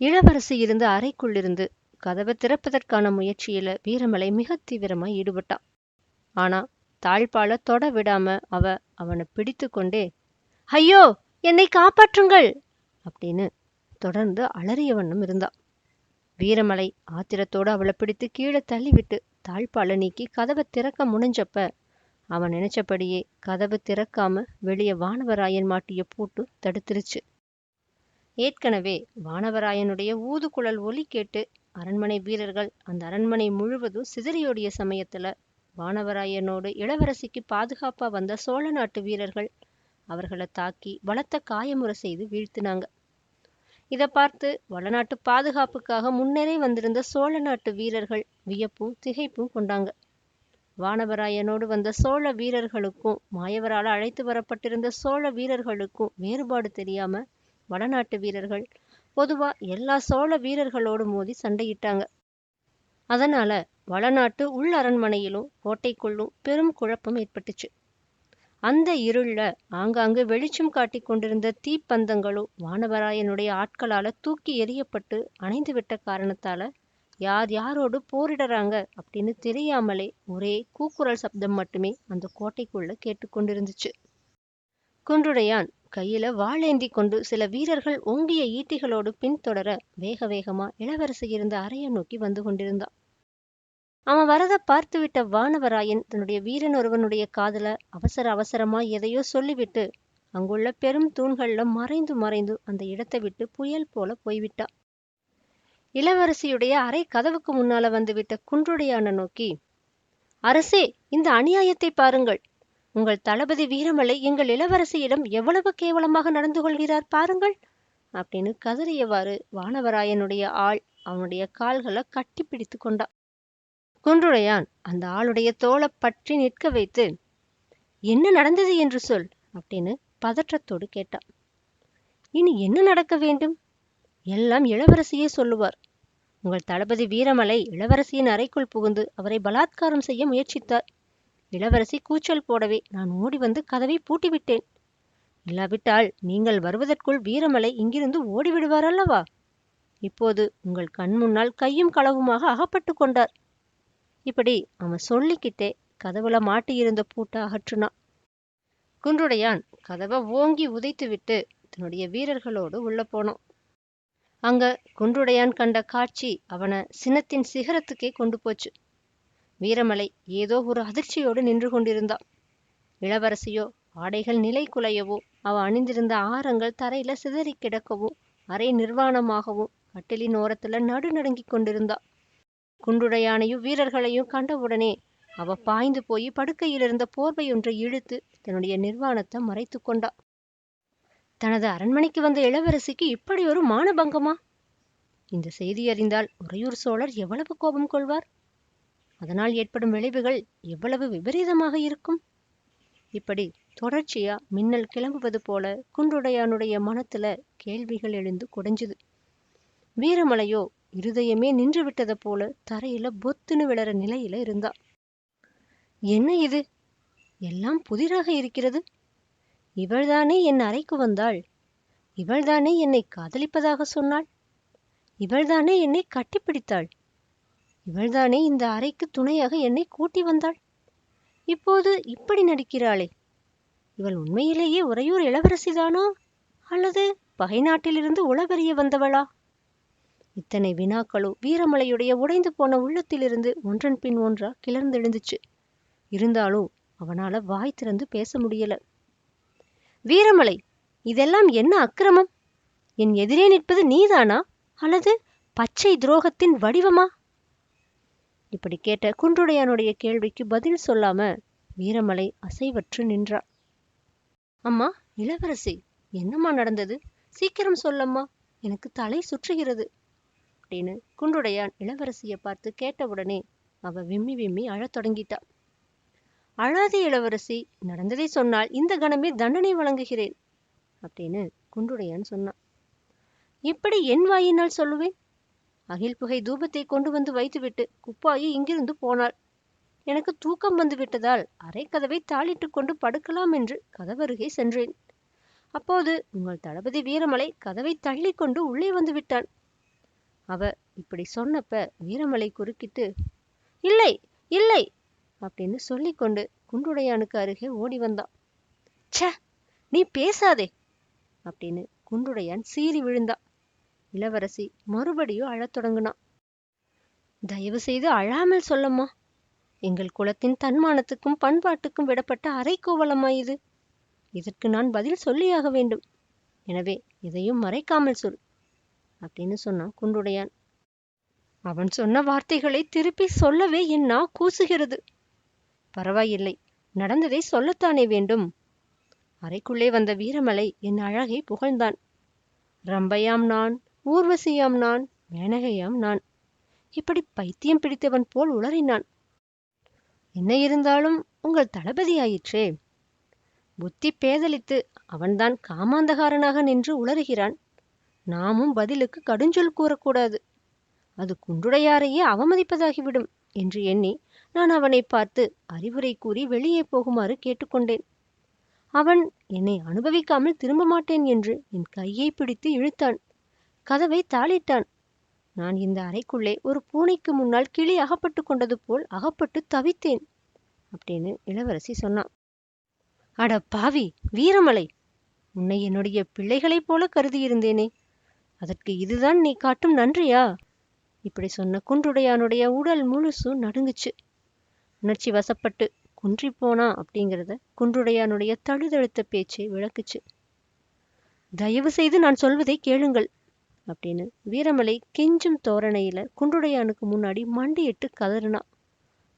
இளவரசி இருந்த அறைக்குள்ளிருந்து கதவை திறப்பதற்கான முயற்சியில வீரமலை மிக தீவிரமாய் ஈடுபட்டான். ஆனா தாழ்பால தொட விடாம அவ அவனை பிடித்து கொண்டே ஐயோ என்னை காப்பாற்றுங்கள்! அப்படின்னு தொடர்ந்து அலறிய வண்ணம் இருந்தா வீரமலை ஆத்திரத்தோடு அவளை பிடித்து கீழே தள்ளிவிட்டு தாழ்பால நீக்கி கதவை திறக்க முனைஞ்சப்ப அவன் நினைச்சபடியே கதவு திறக்காம வெளியே வானவராயன் மாட்டிய பூட்டு தடுத்துருச்சு. ஏற்கனவே வானவராயனுடைய ஊதுகுழல் ஒலி கேட்டு அரண்மனை வீரர்கள் அந்த அரண்மனை முழுவதும் சிதறியோடிய சமயத்துல வானவராயனோடு இளவரசிக்கு பாதுகாப்பா வந்த சோழ நாட்டு வீரர்கள் அவர்களை தாக்கி பலத்த காயமுறை செய்து வீழ்த்தினாங்க. இதை பார்த்து வளநாட்டு பாதுகாப்புக்காக முன்னரே வந்திருந்த சோழ நாட்டு வீரர்கள் வியப்பும் திகைப்பும் கொண்டாங்க. வானவராயனோடு வந்த சோழ வீரர்களுக்கும் மாயவரால் அழைத்து வரப்பட்டிருந்த சோழ வீரர்களுக்கும் வேறுபாடு தெரியாம வடநாட்டு வீரர்கள். பொதுவா எல்லா சோழ வீரர்களோடு மோதி சண்டையிட்டாங்க. அதனால வடநாட்டு உள் அரண்மனையிலும் கோட்டைக்குள்ளும் பெரும் குழப்பம் ஏற்பட்டுச்சு. அந்த இருள்ல ஆங்காங்கு வெளிச்சம் காட்டிக் கொண்டிருந்த தீப்பந்தங்களும் வானவராயனுடைய ஆட்களால தூக்கி எறியப்பட்டு அணைந்து விட்ட காரணத்தால யார் யாரோடு போரிடறாங்க அப்படின்னு தெரியாமலே ஒரே கூக்குரல் சப்தம் மட்டுமே அந்த கோட்டைக்குள்ள கேட்டுக்கொண்டிருந்துச்சு குன்றுடையான் கையில வாளேந்தி கொண்டு சில வீரர்கள் ஓங்கிய ஈட்டிகளோடு பின்தொடர வேக வேகமா இளவரசி இருந்த அறையை நோக்கி வந்து கொண்டிருந்தான் அவன் வரத பார்த்துவிட்ட வானவராயன் தன்னுடைய வீரன் ஒருவனுடைய காதுல அவசர அவசரமா எதையோ சொல்லிவிட்டு அங்குள்ள பெரும் தூண்கள்ல மறைந்து மறைந்து அந்த இடத்தை விட்டு புயல் போல போய்விட்டான் இளவரசியுடைய அறை கதவுக்கு முன்னால வந்துவிட்ட குன்றுடையான நோக்கி அரசே இந்த அநியாயத்தை பாருங்கள். உங்கள் தளபதி வீரமலை எங்கள் இளவரசியிடம் எவ்வளவு கேவலமாக நடந்து கொள்கிறார் பாருங்கள். அப்படின்னு கதறியவாறு வானவராயனுடைய ஆள் அவனுடைய கால்களை கட்டி பிடித்து கொண்டான் குன்றுடையான் அந்த ஆளுடைய தோளை பற்றி நிற்க வைத்து என்ன நடந்தது என்று சொல் அப்படின்னு பதற்றத்தோடு கேட்டான் இனி என்ன நடக்க வேண்டும்? எல்லாம் இளவரசியே சொல்லுவார். உங்கள் தளபதி வீரமலை இளவரசியின் அறைக்குள் புகுந்து அவரை பலாத்காரம் செய்ய முயற்சித்தார். இளவரசி கூச்சல் போடவே நான் ஓடி வந்து கதவை பூட்டிவிட்டேன். இல்லாவிட்டால் நீங்கள் வருவதற்குள் வீரமலை இங்கிருந்து ஓடிவிடுவார் அல்லவா? இப்போது உங்கள் கண் முன்னால் கையும் களவுமாக அகப்பட்டு கொண்டார். இப்படி அவன் சொல்லிக்கிட்டே கதவுல மாட்டியிருந்த பூட்டை அகற்றுனான். குன்றுடையான் கதவை ஓங்கி உதைத்துவிட்டு தன்னுடைய வீரர்களோடு உள்ள போனான். அங்க குன்றுடையான் கண்ட காட்சி அவனை சினத்தின் சிகரத்துக்கே கொண்டு போச்சு. வீரமலை ஏதோ ஒரு அதிர்ச்சியோடு நின்று கொண்டிருந்தான். இளவரசியோ ஆடைகள் நிலை குலையவோ அவ அணிந்திருந்த ஆரங்கள் தரையில சிதறி கிடக்கவோ அரை நிர்வாணமாகவோ கட்டிலின் ஓரத்துல நடுநடுங்கிக் கொண்டிருந்தா. குண்டுடையானையும் வீரர்களையும் கண்டவுடனே அவ பாய்ந்து போய் படுக்கையிலிருந்த போர்வையொன்றை இழுத்து தன்னுடைய நிர்வாணத்தை மறைத்து கொண்டா. தனது அரண்மனைக்கு வந்த இளவரசிக்கு இப்படி ஒரு மானபங்கமா? இந்த செய்தி அறிந்தால் உறையூர் சோழர் எவ்வளவு கோபம் கொள்வார்? அதனால் ஏற்படும் விளைவுகள் எவ்வளவு விபரீதமாக இருக்கும்? இப்படி தொடர்ச்சியா மின்னல் கிளம்புவது போல குன்றுடையானுடைய மனத்துல கேள்விகள் எழுந்து குடைஞ்சுது. வீரமலையோ இருதயமே நின்று விட்டது போல தரையில பொத்துன்னு விழற நிலையில இருந்தா. என்ன இது? எல்லாம் புதிராக இருக்கிறது? இவள்தானே என் அறைக்கு வந்தாள்? இவள்தானே என்னை காதலிப்பதாக சொன்னாள்? இவள்தானே என்னை கட்டிப்பிடித்தாள்? இவள்தானே இந்த அறைக்கு துணையாக என்னை கூட்டி வந்தாள்? இப்போது இப்படி நடிக்கிறாளே. இவள் உண்மையிலேயே உறையூர் இளவரசிதானா? அல்லது பகை நாட்டிலிருந்து உளவறிய வந்தவளா? இத்தனை வினாக்களும் வீரமலையுடைய உடைந்து போன உள்ளத்திலிருந்து ஒன்றன் பின் ஒன்றா கிளர்ந்தெழுந்துச்சு. இருந்தாலும் அவனால வாய் திறந்து பேச முடியல. வீரமலை இதெல்லாம் என்ன அக்கிரமம்? என் எதிரே நிற்பது நீதானா? அல்லது பச்சை துரோகத்தின் வடிவமா? இப்படி கேட்ட குன்றுடையானுடைய கேள்விக்கு பதில் சொல்லாம வீரமலை அசைவற்று நின்றா. அம்மா இளவரசி என்னம்மா நடந்தது? சீக்கிரம் சொல்லம்மா எனக்கு தலை சுற்றுகிறது. அப்படின்னு குன்றுடையான் இளவரசியை பார்த்து கேட்டவுடனே அவ விம்மி விம்மி அழத் தொடங்கிட்டா. அழாதே இளவரசி நடந்ததை சொன்னால் இந்த கணமே தண்டனை வழங்குகிறேன் அப்படின்னு குன்றுடையான் சொன்னான் இப்படி என் வாயினால் சொல்லுவேன்? அகில் புகை தூபத்தை கொண்டு வந்து வைத்துவிட்டு குப்பாயி இங்கிருந்து போனாள். எனக்கு தூக்கம் வந்து விட்டதால் அரை கதவை தாளிட்டு கொண்டு படுக்கலாம் என்று கதவருகே சென்றேன். அப்போது உங்கள் தளபதி வீரமலை கதவை தள்ளிக்கொண்டு உள்ளே வந்து விட்டான். அவ இப்படி சொன்னப்ப வீரமலை குறுக்கிட்டு இல்லை இல்லை அப்படின்னு சொல்லிக்கொண்டு குன்றுடையானுக்கு அருகே ஓடி வந்தான் ச்சே நீ பேசாதே அப்படின்னு குன்றுடையான் சீறி விழுந்தான் இளவரசி மறுபடியும் அழத் தொடங்கினான். தயவு செய்து அழாமல் சொல்லம்மா. எங்கள் குலத்தின் தன்மானத்துக்கும் பண்பாட்டுக்கும் விடப்பட்ட அரைக்கோவலம்மா இது. இதற்கு நான் பதில் சொல்லியாக வேண்டும். எனவே எதையும் மறைக்காமல் சொல் அப்படின்னு சொன்னான் குன்றுடையான். அவன் சொன்ன வார்த்தைகளை திருப்பி சொல்லவே என் நா கூசுகிறது. பரவாயில்லை நடந்ததை சொல்லத்தானே வேண்டும். அறைக்குள்ளே வந்த வீரமலை என் அழகை புகழ்ந்தான். ரம்பையாம் நான் ஊர்வசியாம் நான் மேனகையாம் நான். இப்படி பைத்தியம் பிடித்தவன் போல் உளறினான். என்ன இருந்தாலும் உங்கள் தளபதியாயிற்றே. புத்தி பேதலித்து அவன்தான் காமாந்தகாரனாக நின்று உளறுகிறான். நாமும் பதிலுக்கு கடுஞ்சொல் கூறக்கூடாது. அது குன்றுடையாரையே அவமதிப்பதாகிவிடும் என்று எண்ணி நான் அவனை பார்த்து அறிவுரை கூறி வெளியே போகுமாறு கேட்டுக்கொண்டேன். அவன் என்னை அனுபவிக்காமல் திரும்ப மாட்டேன் என்று என் கையை பிடித்து இழுத்தான். கதவை தாளிட்டான். நான் இந்த அறைக்குள்ளே ஒரு பூனைக்கு முன்னால் கிளி அகப்பட்டு கொண்டது போல் அகப்பட்டு தவித்தேன் அப்படின்னு இளவரசி சொன்னான். அட பாவி வீரமலை! உன்னை என்னுடைய பிள்ளைகளைப் போல கருதியிருந்தேனே. அதற்கு இதுதான் நீ காட்டும் நன்றியா? இப்படி சொன்ன குன்றுடையானுடைய உடல் முழுசும் நடுங்குச்சு. உணர்ச்சி வசப்பட்டு குன்றி போனா அப்படிங்கிறத குன்றுடையானுடைய தழுதழுத்த பேச்சை விளக்குச்சு. தயவு செய்து நான் சொல்வதை கேளுங்கள் அப்படின்னு. வீரமலை கெஞ்சும் தோரணையில குன்றுடையானுக்கு முன்னாடி மண்டியிட்டு கதறினான்.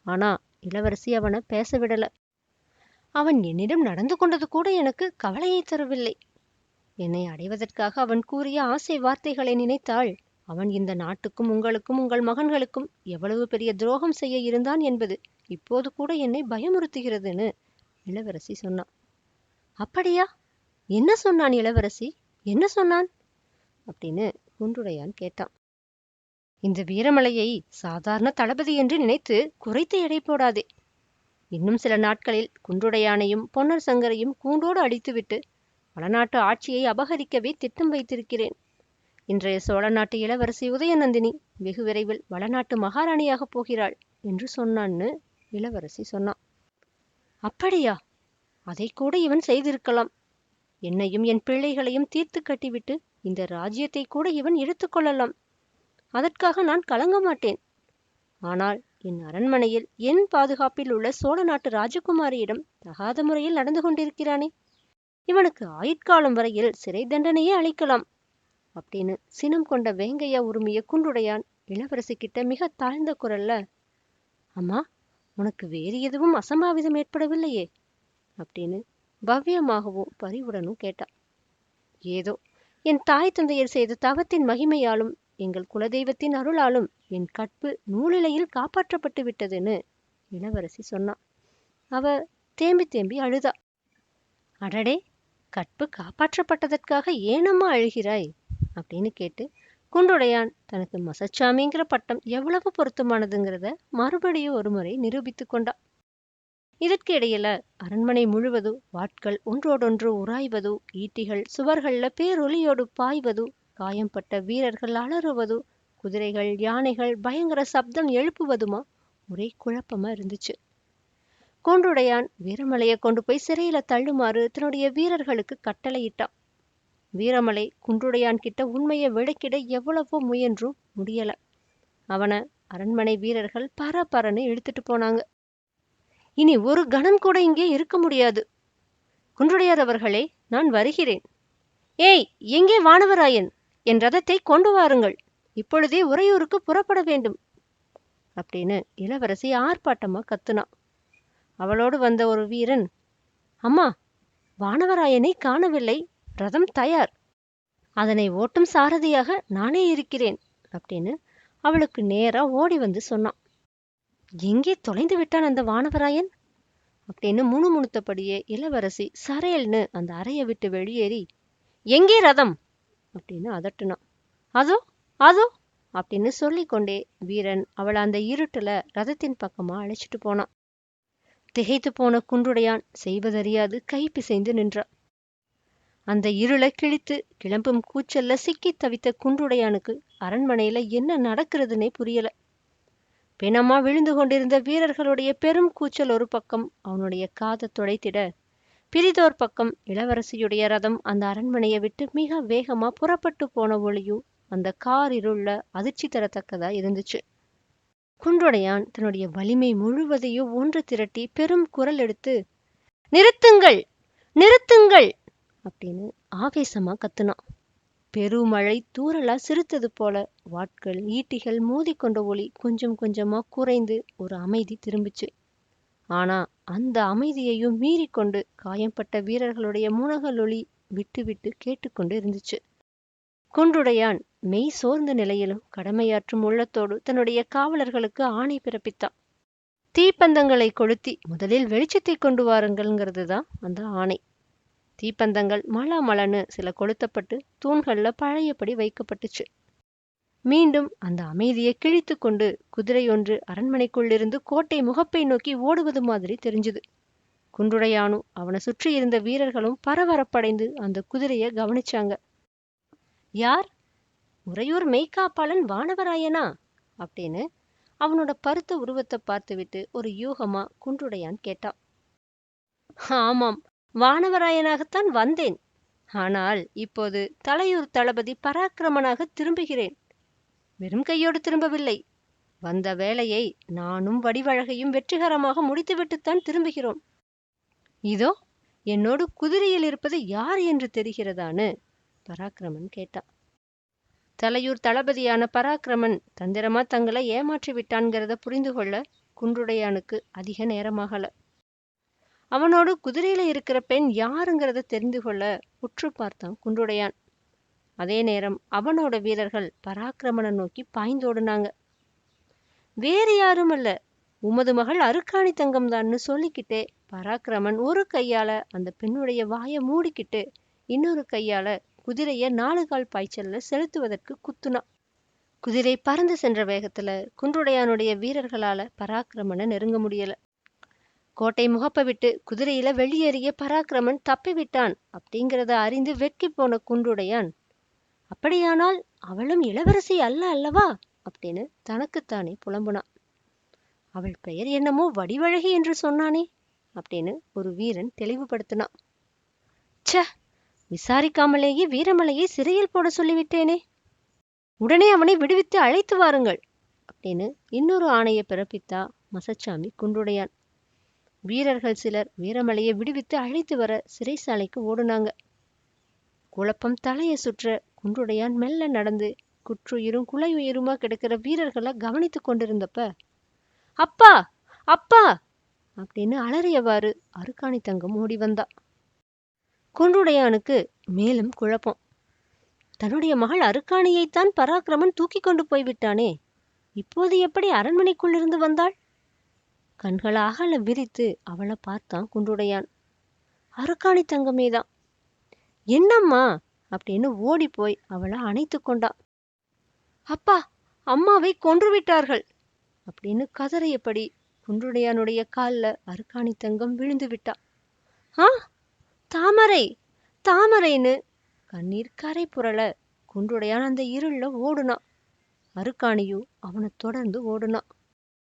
ஆனா இளவரசி அவனை பேச விடல. அவன் என்னிடம் நடந்து கொண்டது கூட எனக்கு கவலையை தரவில்லை. என்னை அடைவதற்காக அவன் கூறிய ஆசை வார்த்தைகளை நினைத்தாள் அவன் இந்த நாட்டுக்கும் உங்களுக்கும் உங்கள் மகன்களுக்கும் எவ்வளவு பெரிய துரோகம் செய்ய இருந்தான் என்பது இப்போது கூட என்னை பயமுறுத்துகிறதுன்னு இளவரசி சொன்னான். அப்படியா? என்ன சொன்னான் இளவரசி? என்ன சொன்னான்? அப்படின்னு குன்றுடையான் கேட்டான். இந்த வீரமலையை சாதாரண தளபதி என்று நினைத்து குறைத்து எடை போடாதே. இன்னும் சில நாட்களில் குன்றுடையானையும் பொன்னர் சங்கரையும் கூண்டோடு அடித்துவிட்டு வளநாட்டு ஆட்சியை அபகரிக்கவே திட்டம் வைத்திருக்கிறேன். இன்றைய சோழ நாட்டு இளவரசி உதயநந்தினி வெகு விரைவில் வளநாட்டு மகாராணியாகப் போகிறாள் என்று சொன்னான்னு இளவரசி சொன்னான். அப்படியா? அதை கூட இவன் செய்திருக்கலாம். என்னையும் என் பிள்ளைகளையும் தீர்த்து கட்டிவிட்டு இந்த ராஜ்யத்தை கூட இவன் எடுத்துக்கொள்ளலாம் அதற்காக நான் கலங்க மாட்டேன். ஆனால் என் அரண்மனையில் என் பாதுகாப்பில் உள்ள சோழ நாட்டு ராஜகுமாரியிடம் தகாத முறையில் நடந்து கொண்டிருக்கிறானே. இவனுக்கு ஆயுட்காலம் வரையில் சிறை தண்டனையே அளிக்கலாம். அப்படின்னு சினம் கொண்ட வேங்கையா உரிமைய குன்றுடையான் இளவரசி கிட்ட மிக தாழ்ந்த குரல்ல அம்மா உனக்கு வேறு எதுவும் அசம்பாவிதம் ஏற்படவில்லையே? அப்படின்னு பவ்யமாகவும் பரிவுடனும் கேட்டான் ஏதோ என் தாய் தந்தையர் செய்த தவத்தின் மகிமையாலும் எங்கள் குலதெய்வத்தின் அருளாலும் என் கற்பு நூலிலையில் காப்பாற்றப்பட்டு விட்டதுன்னு இளவரசி சொன்னான் அவ தேம்பி தேம்பி அழுதா. அடடே கற்பு காப்பாற்றப்பட்டதற்காக ஏனம்மா அழுகிறாய்? அப்படின்னு கேட்டு குண்டுடையான் தனக்கு மசச்சாமிங்கிற பட்டம் எவ்வளவு பொருத்தமானதுங்கிறத மறுபடியும் ஒரு முறை நிரூபித்து கொண்டான் இதற்கு இடையில அரண்மனை முழுவதும் வாட்கள் ஒன்றோடொன்று உராய்வது ஈட்டிகள் சுவர்கள்ல பேரொலியோடு பாய்வது காயம்பட்ட வீரர்கள் அலறுவது குதிரைகள் யானைகள் பயங்கர சப்தம் எழுப்புவதுமா ஒரே குழப்பமா இருந்துச்சு. கொன்றுடையான் வீரமலையை கொண்டு போய் சிறையில தள்ளுமாறு தன்னுடைய வீரர்களுக்கு கட்டளையிட்டான். வீரமலை குன்றுடையான் கிட்ட உண்மையை விளக்கிட எவ்வளவோ முயன்றும் முடியல. அவனை அரண்மனை வீரர்கள் பரபரன்னு இழுத்துட்டு போனாங்க. இனி ஒரு கணம் கூட இங்கே இருக்க முடியாது. குன்றுடையார் அவர்களே நான் வருகிறேன். ஏய் எங்கே வானவராயன்? என் ரதத்தை கொண்டு வாருங்கள். இப்பொழுதே உறையூருக்கு புறப்பட வேண்டும். அப்படின்னு இளவரசி ஆர்ப்பாட்டமா கத்துனான் அவளோடு வந்த ஒரு வீரன் அம்மா வானவராயனை காணவில்லை. ரதம் தயார். அதனை ஓட்டும் சாரதியாக நானே இருக்கிறேன். அப்படின்னு அவளுக்கு நேரா ஓடி வந்து சொன்னான். எங்கே தொலைந்து விட்டான் அந்த வானவராயன்? அப்படின்னு முணுமுணுத்தபடியே இளவரசி சரையல்னு அந்த அறையை விட்டு வெளியேறி எங்கே ரதம்? அப்படின்னு அதட்டுனான். அதோ அதோ அப்படின்னு சொல்லிக்கொண்டே வீரன் அவளை அந்த இருட்டுல ரதத்தின் பக்கமா அழைச்சிட்டு போனான். திகைத்து போன குன்றுடையான் செய்வதறியாது கை பிசைந்து நின்றான். அந்த இருளை கிழித்து கிளம்பும் கூச்சல்ல சிக்கி தவித்த குன்றுடையானுக்கு அரண்மனையில என்ன நடக்கிறதுனே புரியல. பிணமா விழுந்து கொண்டிருந்த வீரர்களுடைய பெரும் கூச்சல் ஒரு பக்கம் அவனுடைய காதை துடைத்திட பிரிதோர் பக்கம் இளவரசியுடைய ரதம் அந்த அரண்மனையை விட்டு மிக வேகமா புறப்பட்டு போன ஒளியும் அந்த கார் இருள அதிர்ச்சி தரத்தக்கதா இருந்துச்சு. குன்றுடையான் தன்னுடைய வலிமை முழுவதையும் ஒன்று திரட்டி பெரும் குரல் எடுத்து நிறுத்துங்கள்! நிறுத்துங்கள்! அப்படின்னு ஆவேசமா கத்துனான். பெருமழை தூறலா சிரித்தது போல. வாட்கள் ஈட்டிகள் மோதிக்கொண்ட ஒளி கொஞ்சம் கொஞ்சமா குறைந்து ஒரு அமைதி திரும்பிச்சு. ஆனா அந்த அமைதியையும் மீறிக்கொண்டு காயம்பட்ட வீரர்களுடைய முனகலொளி விட்டு விட்டு கேட்டுக்கொண்டு இருந்துச்சு. குன்றுடையான் மெய் சோர்ந்த நிலையிலும் கடமையாற்றும் உள்ளத்தோடு தன்னுடைய காவலர்களுக்கு ஆணை பிறப்பித்தான். தீப்பந்தங்களை கொளுத்தி முதலில் வெளிச்சத்தை கொண்டு வாருங்கள்ங்கிறது தான் அந்த ஆணை. தீப்பந்தங்கள் மலா மளன்னு சில கொளுத்தப்பட்டு தூண்கள்ல பழையபடி வைக்கப்பட்டுச்சு. மீண்டும் அந்த அமைதியை கிழித்து கொண்டு குதிரை ஒன்று அரண்மனைக்குள்ளிருந்து கோட்டை முகப்பை நோக்கி ஓடுவது மாதிரி தெரிஞ்சுது. குன்றுடையானும் அவனை சுற்றி இருந்த வீரர்களும் பரபரப்படைந்து அந்த குதிரையை கவனிச்சாங்க. யார்? உறையூர் மெய்காப்பாளன் வானவராயனா? அப்படின்னு அவனோட பருத்த உருவத்தை பார்த்துவிட்டு ஒரு யூகமா குன்றுடையான் கேட்டான். ஆமாம் வானவராயனாகத்தான் வந்தேன். ஆனால் இப்போது தலையூர் தளபதி பராக்கிரமனாக திரும்புகிறேன். வெறும் கையோடு திரும்பவில்லை. வந்த வேலையை நானும் வடிவழகையும் வெற்றிகரமாக முடித்துவிட்டுத்தான் திரும்புகிறோம். இதோ என்னோடு குதிரையில் இருப்பது யார் என்று தெரிகிறதான்னு பராக்கிரமன் கேட்டான். தலையூர் தளபதியான பராக்கிரமன் தந்திரமா தங்களை ஏமாற்றி விட்டான்கிறத புரிந்து கொள்ள குன்றுடையானுக்கு அதிக நேரமாகல. அவனோடு குதிரையில இருக்கிற பெண் யாருங்கிறத தெரிந்து கொள்ள உற்று பார்த்தான் குன்றுடையான். அதே நேரம் அவனோட வீரர்கள் பராக்கிரமனை நோக்கி பாய்ந்தோடுனாங்க வேறு யாரும் அல்ல உமது மகள் அருக்காணி தங்கம்தான்னு சொல்லிக்கிட்டே பராக்கிரமன் ஒரு கையால அந்த பெண்ணுடைய வாயை மூடிக்கிட்டு இன்னொரு கையால குதிரைய நாலு கால் பாய்ச்சல்ல செலுத்துவதற்கு குத்துனான். குதிரை பறந்து சென்ற வேகத்துல குன்றுடையானுடைய வீரர்களால பராக்கிரமனை நெருங்க முடியல. கோட்டை முகப்ப விட்டு குதிரையில வெளியேறிய பராக்கிரமன் தப்பிவிட்டான் அப்படிங்கிறத அறிந்து வெட்கிப் போன குன்றுடையான் அப்படியானால் அவளும் இளவரசி அல்ல அல்லவா? அப்படின்னு தனக்குத்தானே புலம்புனான். அவள் பெயர் என்னமோ வடிவழகி என்று சொன்னானே அப்படின்னு ஒரு வீரன் தெளிவுபடுத்தினான். ச்ச விசாரிக்காமலேயே வீரமலையை சிறையில் போட சொல்லிவிட்டேனே. உடனே அவனை விடுவித்து அழைத்து வாருங்கள் அப்படின்னு இன்னொரு ஆணையை பிறப்பித்தா மசச்சாமி குன்றுடையான் வீரர்கள் சிலர் வீரமலையை விடுவித்து அழைத்து வர சிறைசாலைக்கு ஓடுனாங்க. குழப்பம் தலையை சுற்ற குன்றுடையான் மெல்ல நடந்து குற்றுயிரும் குலையுயிருமா கிடக்கிற வீரர்களை கவனித்து கொண்டிருந்தப்ப அப்பா அப்பா! அப்படின்னு அலறியவாறு அருக்காணி தங்கம் ஓடி வந்தா. குன்றுடையானுக்கு மேலும் குழப்பம். தன்னுடைய மகள் அருக்காணியைத்தான் பராக்கிரமன் தூக்கி கொண்டு போய்விட்டானே இப்போது எப்படி அரண்மனைக்குள்ளிருந்து வந்தாள்? கண்களை அகல விரித்து அவளை பார்த்தான் குன்றுடையான். அருக்காணி தங்கமேதான். என்னம்மா? அப்படின்னு ஓடி போய் அவளை அணைத்து கொண்டான். அப்பா அம்மாவை கொன்று விட்டார்கள் அப்படின்னு கதறியபடி குன்றுடையானுடைய கால்ல அருக்காணி தங்கம் விழுந்து விட்டா. ஆ தாமரை தாமரைன்னு. கண்ணீர் கரை புரள குன்றுடையான் அந்த இருளில் ஓடுனான் அருக்காணியும் அவனை தொடர்ந்து ஓடுனான்